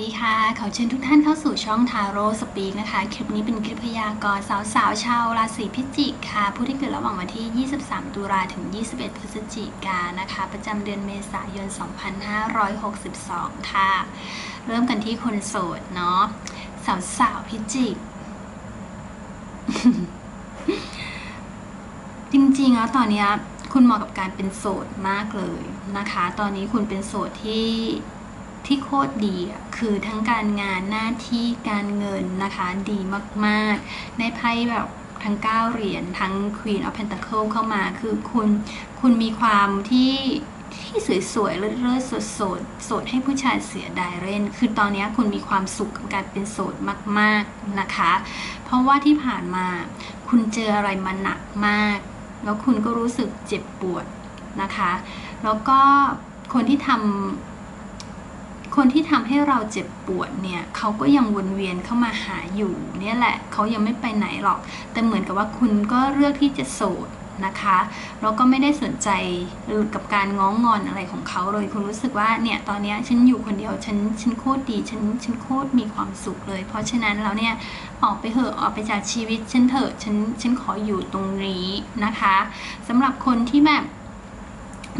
ดีค่ะ ขอเชิญทุกท่านเข้าสู่ช่องทาโร่สปีกนะคะ คลิปนี้เป็นคลิปพยากรณ์สาวๆชาวราศีพิจิกค่ะ ผู้ที่เกิดระหว่างวันที่ 23 ตุลาถึง 21 พฤศจิกายนนะคะ ประจำเดือนเมษายน 2562 ค่ะ เริ่มกันที่คนโสดเนาะสาวๆพิจิก จริงๆแล้วตอนนี้คุณเหมาะกับการเป็นโสดมากเลยนะคะ ตอนนี้คุณเป็นโสดที่ ที่โคตรดีคือทั้งการงานหน้าที่การเงินนะคะดีมากๆ ในไพ่แบบทั้ง 9 เหรียญทั้ง Queen of Pentacle เข้ามาคือคุณคุณมีความที่ที่สวยๆเลิศๆสดสดๆโสดให้ผู้ชายเสียดายเล่น คือตอนนี้คุณมีความสุขกับการเป็นโสดมากๆนะคะ เพราะว่าที่ผ่านมาคุณเจออะไรมาหนักมาก แล้วคุณก็รู้สึกเจ็บปวดนะคะ แล้วก็คนที่ทำ คนที่ทำให้เราเจ็บปวดเนี่ยเขาก็ยังวนเวียนเข้ามาหาอยู่เนี่ยแหละเขายังไม่ไปไหนหรอก แต่เหมือนกับว่าคุณก็เลือกที่จะโสดนะคะแล้วก็ไม่ได้สนใจกับการง้องงอนอะไรของเขาเลยคุณรู้สึกว่าเนี่ยตอนนี้ฉันอยู่คนเดียวฉันฉันโคตรดีฉันฉันโคตรมีความสุขเลย เพราะฉะนั้นแล้วเนี่ยออกไปเหอะออกไปจากชีวิตฉันเถอะฉันฉันขออยู่ตรงนี้นะคะสำหรับคนที่แบบ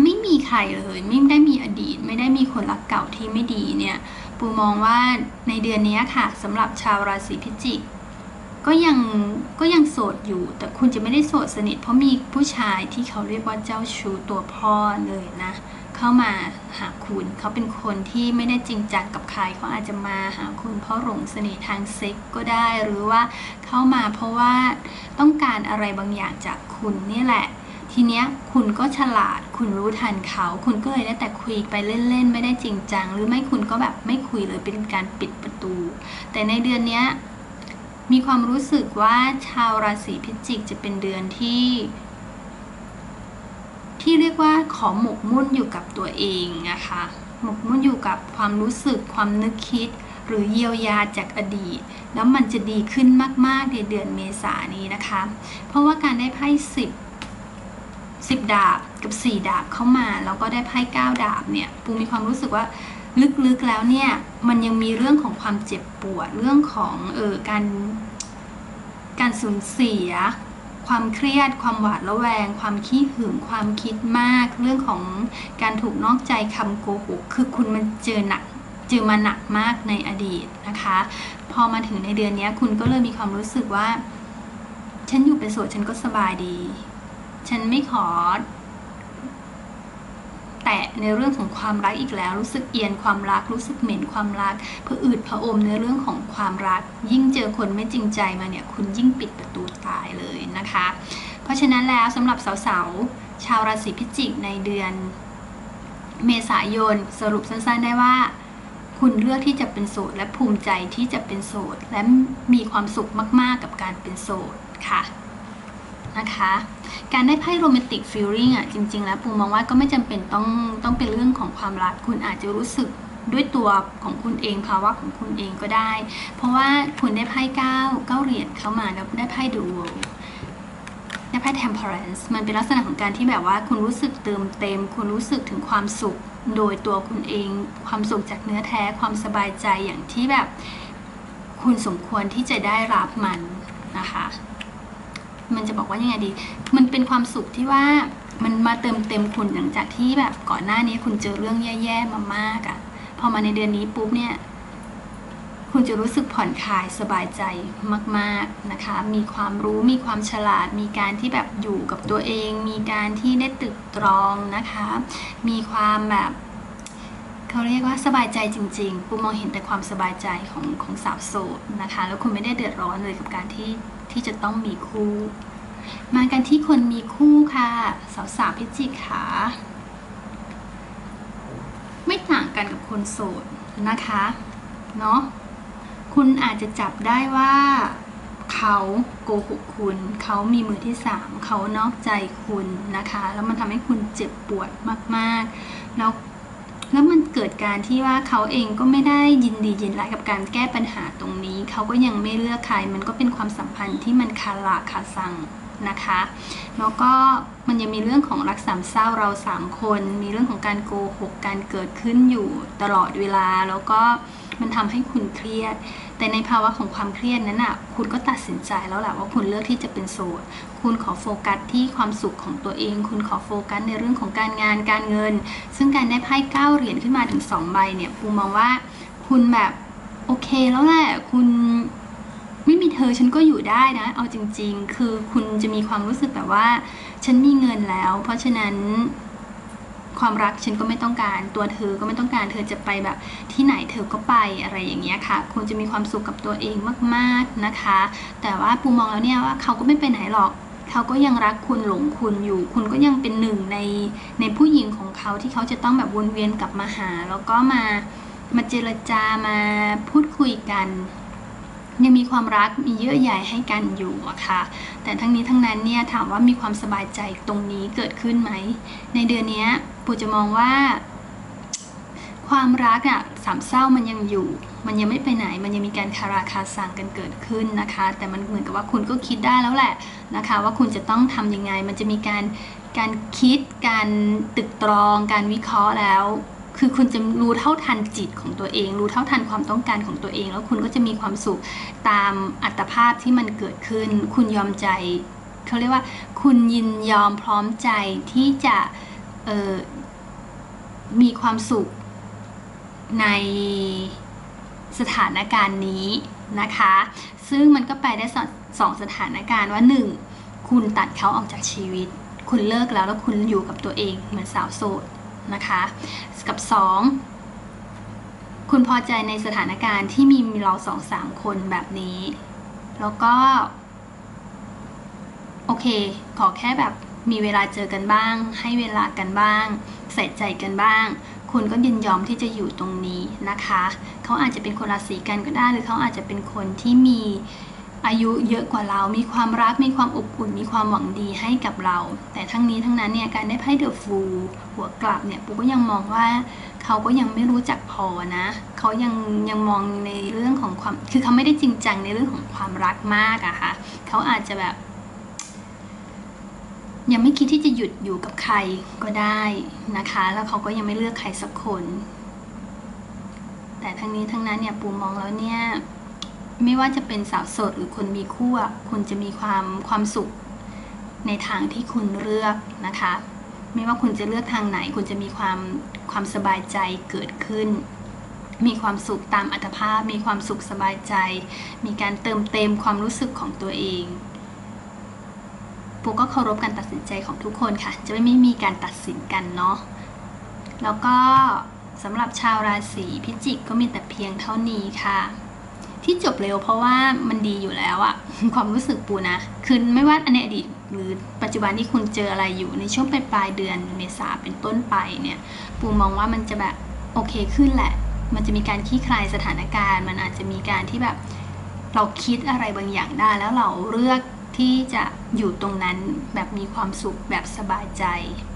ไม่มีใครเลยไม่ได้มีอดีต ไม่ได้มีคนรักเก่าที่ไม่ดีเนี่ย ปูมองว่าในเดือนนี้ค่ะสำหรับชาวราศีพิจิก ก็ยังก็ยังโสดอยู่ แต่คุณจะไม่ได้โสดสนิท เพราะมีผู้ชายที่เขาเรียกว่าเจ้าชู้ตัวพ่อเลยนะเข้ามาหาคุณเขาเป็นคนที่ไม่ได้จริงจังกับใครเขาอาจจะมาหาคุณเพราะหลงเสน่ห์ทางเซ็กก็ได้หรือว่าเข้ามาเพราะว่าต้องการอะไรบางอย่างจากคุณนี่แหละ ทีเนี้ยคุณก็ฉลาด คุณรู้ทันเขา คุณก็เลยได้แต่คุยไปเล่นๆ ไม่ได้จริงจัง หรือไม่คุณก็แบบไม่คุยเลยเป็นการปิดประตู แต่ในเดือนเนี้ยมีความรู้สึกว่าชาวราศีพิจิกจะเป็นเดือนที่ ที่เรียกว่าขอหมกมุ่นอยู่กับตัวเองนะคะ หมกมุ่นอยู่กับความรู้สึกความนึกคิด หรือเยียวยาจากอดีต แล้วมันจะดีขึ้นมากๆในเดือนเมษานี้นะคะ เพราะว่าการได้ไพ่สิบ สิบดาบกับสี่ดาบเข้ามา แล้วก็ได้ไพ่เก้าดาบเนี่ยปูมีความรู้สึกว่าลึกๆแล้วเนี่ยมันยังมีเรื่องของความเจ็บปวดเรื่องของเออการการสูญเสีย ความเครียด ความหวาดระแวง ความขี้หึงความคิดมาก เรื่องของการถูกนอกใจคำโกหกคือคุณมันเจอหนักเจอมาหนักมากในอดีตนะคะ พอมาถึงในเดือนนี้คุณก็เลยมีความรู้สึกว่า ฉันอยู่เป็นโสดฉันก็สบายดี ฉันไม่ขอ แตะในเรื่องของความรักอีกแล้ว รู้สึกเอียนความรัก รู้สึกเหม็นความรักเพื่ออืดผะอมในเรื่องของความรัก ยิ่งเจอคนไม่จริงใจมาเนี่ย คุณยิ่งปิดประตูตายเลยนะคะ เพราะฉะนั้นแล้วสำหรับสาวๆชาวราศีพิจิกในเดือนเมษายนสรุปสั้นๆได้ว่า คุณเลือกที่จะเป็นโสดและภูมิใจที่จะเป็นโสด และมีความสุขมากๆกับการเป็นโสดค่ะ นะคะ การได้ไพ่โรแมนติกฟีลลิ่งอะจริง ๆ แล้วปูมองว่าก็ไม่จำเป็นต้องต้องเป็นเรื่องของความรักคุณอาจจะรู้สึกด้วยตัวของคุณเองภาวะของคุณเองก็ได้ เพราะว่าคุณได้ไพ่เก้าเก้าเหรียญเข้ามาแล้วได้ไพ่ดูได้ไพ่ temperance มันเป็นลักษณะของการที่แบบว่าคุณรู้สึกเติมเต็ม คุณรู้สึกถึงความสุขโดยตัวคุณเอง ความสุขจากเนื้อแท้ความสบายใจอย่างที่แบบ คุณสมควรที่จะได้รับมันนะคะ มันจะบอกว่ายังไงดี มันเป็นความสุขที่ว่ามันมาเติมเต็มคุณหลังจากที่แบบก่อนหน้านี้คุณเจอเรื่องแย่ๆมามากอะ่ะ พอมาในเดือนนี้ปุ๊บเนี่ย คุณจะรู้สึกผ่อนคลายสบายใจมาก ๆนะคะ มีความรู้มีความฉลาด มีการที่แบบอยู่กับตัวเอง มีการที่ได้ตึกตรองนะคะ มีความแบบเขาเรียกว่าสบายใจจริง ๆ ปูมองเห็นแต่ความสบายใจของของสาวโสดนะคะ แล้วคุณไม่ได้เดือดร้อนเลยกับการที่ ที่จะต้องมีคู่ มากันที่คนมีคู่ค่ะ สาวสาวพิจิกขาไม่ต่างกันกับคนโสดนะคะเนาะคุณอาจจะจับได้ว่าเขาโกหกคุณ เขามีมือที่สามเขานอกใจคุณนะคะ แล้วมันทำให้คุณเจ็บปวดมากๆ แล้ว กิดการที่ว่าเขาเองก็ไม่ได้ยินดียินร้ายกับการแก้ปัญหาตรงนี้ เขาก็ยังไม่เลือกใคร มันก็เป็นความสัมพันธ์ที่มันคาราคาซังนะคะแล้วก็มันยังมีเรื่องของรักสามเศร้าเราสามคน มีเรื่องของการโกหกการเกิดขึ้นอยู่ตลอดเวลาแล้วก็ มันทำให้คุณเครียด แต่ในภาวะของความเครียดนั้นอะคุณก็ตัดสินใจแล้วแหละว่าคุณเลือกที่จะเป็นโสดคุณขอโฟกัสที่ความสุขของตัวเอง คุณขอโฟกัสในเรื่องของการงานการเงิน ซึ่งการได้ไพ่เก้าเหรียญขึ้นมาถึงสองใบเนี่ยปูมองว่าคุณแบบโอเคแล้วแหละคุณไม่มีเธอฉันก็อยู่ได้นะ เอาจริง ๆ คือคุณจะมีความรู้สึกแบบว่า ฉันมีเงินแล้ว เพราะฉะนั้น ความรักฉันก็ไม่ต้องการ ตัวเธอก็ไม่ต้องการ เธอจะไปแบบที่ไหนเธอก็ไปอะไรอย่างเงี้ยค่ะคุณจะมีความสุขกับตัวเองมากๆนะคะ แต่ว่าปูมองแล้วเนี่ยว่าเขาก็ไม่ไปไหนหรอกเขาก็ยังรักคุณหลงคุณอยู่ คุณก็ยังเป็นหนึ่งในในผู้หญิงของเขาที่เขาจะต้องแบบวนเวียนกลับมาหา แล้วก็มามาเจรจามาพูดคุยกัน ยังมีความรักมีเยื่อใยให้กันอยู่อะค่ะ แต่ทั้งนี้ทั้งนั้นเนี่ยถามว่ามีความสบายใจตรงนี้เกิดขึ้นไหม ในเดือนนี้ปูจะมองว่า ความรักอะสามเศร้ามันยังอยู่ มันยังไม่ไปไหน มันยังมีการคาราคาซังกันเกิดขึ้นนะคะ แต่มันเหมือนกับว่าคุณก็คิดได้แล้วแหละนะคะ ว่าคุณจะต้องทำยังไง มันจะมีการการคิดการตึกตรอง การวิเคราะห์แล้ว คือคุณจะรู้เท่าทันจิตของตัวเอง รู้เท่าทันความต้องการของตัวเอง แล้วคุณก็จะมีความสุขตามอัตภาพที่มันเกิดขึ้น คุณยอมใจเขาเรียกว่า คุณยินยอมพร้อมใจที่จะมีความสุขในสถานการณ์นี้นะคะ ซึ่งมันก็ไปได้สสองสถานการณ์ว่าหนึ่งคุณตัดเขาออกจากชีวิต คุณเลิกแล้วแล้วคุณอยู่กับตัวเองเหมือนสาวโสด นะคะ กับสองคุณพอใจในสถานการณ์ที่มีเราสองสามคนแบบนี้ แล้วก็ โอเค ขอแค่แบบมีเวลาเจอกันบ้าง ให้เวลากันบ้าง ใส่ใจกันบ้าง คุณก็ยินยอมที่จะอยู่ตรงนี้นะคะ เขาอาจจะเป็นคนราศีกันก็ได้ หรือเขาอาจจะเป็นคนที่มี อายุเยอะกว่าเรา มีความรัก มีความอบอุ่น มีความหวังดีให้กับเรา แต่ทั้งนี้ทั้งนั้นเนี่ย การได้ไพ่เดอะฟูลหัวกลับเนี่ย ปูก็ยังมองว่าเขาก็ยังไม่รู้จักพอนะ เขายังยังมองในเรื่องของความ คือเขาไม่ได้จริงจังในเรื่องของความรักมากอะค่ะ เขาอาจจะแบบ ยังไม่คิดที่จะหยุดอยู่กับใครก็ได้นะคะ แล้วเขาก็ยังไม่เลือกใครสักคน แต่ทั้งนี้ทั้งนั้นเนี่ยปูมองแล้วเนี่ย ไม่ว่าจะเป็นสาวโสดหรือคนมีคู่คุณจะมีความความสุขในทางที่คุณเลือกนะคะ ไม่ว่าคุณจะเลือกทางไหน คุณจะมีความความสบายใจเกิดขึ้น มีความสุขตามอัตภาพ มีความสุขสบายใจ มีการเติมเต็มความรู้สึกของตัวเองปูก็เคารพการตัดสินใจของทุกคนค่ะ จะไม่มีการตัดสินกันเนาะแล้วก็สำหรับชาวราศีพิจิกก็มีแต่เพียงเท่านี้ค่ะ ที่จบเร็วเพราะว่ามันดีอยู่แล้วอะความรู้สึกปูนะ คือไม่ว่าในอดีตหรือปัจจุบันที่คุณเจออะไรอยู่ในช่วงปลายปลายเดือนเมษาเป็นต้นไปเนี่ย ปูมองว่ามันจะแบบโอเคขึ้นแหละ มันจะมีการคลี่คลายสถานการณ์ มันอาจจะมีการที่แบบเราคิดอะไรบางอย่างได้ แล้วเราเลือกที่จะอยู่ตรงนั้นแบบมีความสุขแบบสบายใจ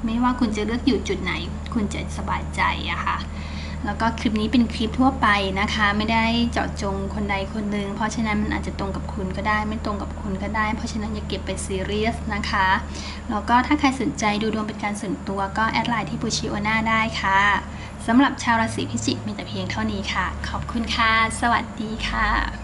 ไม่ว่าคุณจะเลือกอยู่จุดไหน คุณจะสบายใจอะค่ะ แล้วก็คลิปนี้เป็นคลิปทั่วไปนะคะ ไม่ได้เจาะจงคนใดคนหนึ่งเพราะฉะนั้นมันอาจจะตรงกับคุณก็ได้ ไม่ตรงกับคุณก็ได้ เพราะฉะนั้นอย่าเก็บไปซีเรียสนะคะแล้วก็ถ้าใครสนใจดูดวงเป็นการส่วนตัวก็แอดไลน์ที่ปูชิโอนาได้ค่ะสำหรับชาวราศีพิจิกมีแต่เพียงเท่านี้ค่ะ ขอบคุณค่ะ สวัสดีค่ะ